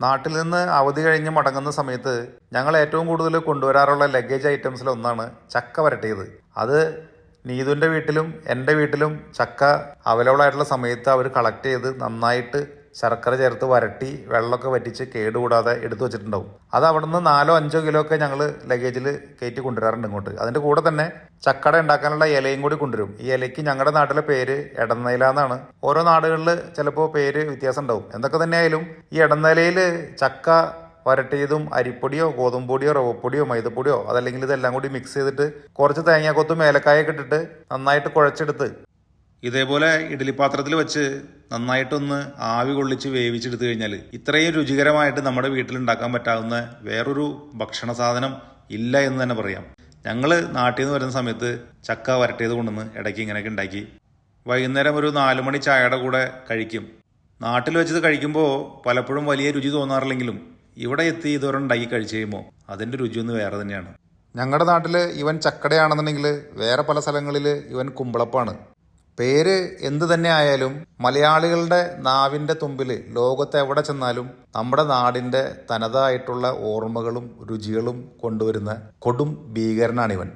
നാട്ടിൽ നിന്ന് അവധി കഴിഞ്ഞ് മടങ്ങുന്ന സമയത്ത് ഞങ്ങൾ ഏറ്റവും കൂടുതൽ കൊണ്ടുവരാറുള്ള ലഗേജ് ഐറ്റംസിലൊന്നാണ് ചക്ക വരട്ടിയത്. അത് നീതുവിന്റെ വീട്ടിലും എന്റെ വീട്ടിലും ചക്ക അവൈലബിൾ ആയിട്ടുള്ള സമയത്ത് അവർ കളക്ട് ചെയ്ത് നന്നായിട്ട് ശർക്കര ചേർത്ത് വരട്ടി വെള്ളമൊക്കെ വറ്റിച്ച് കേടുകൂടാതെ എടുത്തു വെച്ചിട്ടുണ്ടാവും. അത് അവിടെ നിന്ന് നാലോ അഞ്ചോ കിലോ ഒക്കെ ഞങ്ങൾ ലഗേജിൽ കയറ്റി കൊണ്ടുവരാറുണ്ട് ഇങ്ങോട്ട്. അതിന്റെ കൂടെ തന്നെ ചക്കട ഉണ്ടാക്കാനുള്ള ഇലയും കൂടി കൊണ്ടുവരും. ഈ ഇലയ്ക്ക് ഞങ്ങളുടെ നാട്ടിലെ പേര് ഇടനില എന്നാണ്. ഓരോ നാടുകളിൽ ചിലപ്പോൾ പേര് വ്യത്യാസം ഉണ്ടാവും എന്തൊക്കെ തന്നെയായാലും ഈ ഇടനിലയിൽ ചക്ക വരട്ടിയതും അരിപ്പൊടിയോ ഗോതമ്പൊടിയോ റവപ്പൊടിയോ മൈദപ്പൊടിയോ അതല്ലെങ്കിൽ ഇതെല്ലാം കൂടി മിക്സ് ചെയ്തിട്ട് കുറച്ച് തേങ്ങാക്കൊത്തും ഏലക്കായൊക്കെ ഇട്ടിട്ട് നന്നായിട്ട് കുഴച്ചെടുത്ത് ഇതേപോലെ ഇഡ്ഡലി പാത്രത്തിൽ വെച്ച് നന്നായിട്ടൊന്ന് ആവി കൊള്ളിച്ച് വേവിച്ചെടുത്തു കഴിഞ്ഞാൽ ഇത്രയും രുചികരമായിട്ട് നമ്മുടെ വീട്ടിൽ ഉണ്ടാക്കാൻ പറ്റാവുന്ന വേറൊരു ഭക്ഷണ സാധനം ഇല്ല എന്ന് തന്നെ പറയാം. ഞങ്ങൾ നാട്ടിൽ നിന്ന് വരുന്ന സമയത്ത് ചക്ക വരട്ടിയത് കൊണ്ടുവന്ന് ഇടയ്ക്ക് ഇങ്ങനെയൊക്കെ ഉണ്ടാക്കി. വൈകുന്നേരം ഒരു നാലുമണി ചായയുടെ കൂടെ കഴിക്കും. നാട്ടിൽ വെച്ചത് കഴിക്കുമ്പോൾ പലപ്പോഴും വലിയ രുചി തോന്നാറില്ലെങ്കിലും ഇവിടെ എത്തി ഇതുവരെ ഉണ്ടാക്കി കഴിച്ചു കഴിയുമ്പോൾ അതിന്റെ രുചി ഒന്ന് വേറെ തന്നെയാണ്. ഞങ്ങളുടെ നാട്ടിൽ ഇവൻ ചക്കടയാണെന്നുണ്ടെങ്കിൽ വേറെ പല സ്ഥലങ്ങളിൽ ഇവൻ കുമ്പളപ്പാണ്. പേര് എന്തു തന്നെ ആയാലും മലയാളികളുടെ നാവിന്റെ തുമ്പിൽ ലോകത്ത് എവിടെ ചെന്നാലും നമ്മുടെ നാടിന്റെ തനതായിട്ടുള്ള ഓർമ്മകളും രുചികളും കൊണ്ടുവരുന്ന കൊടും ഭീകരനാണിവൻ.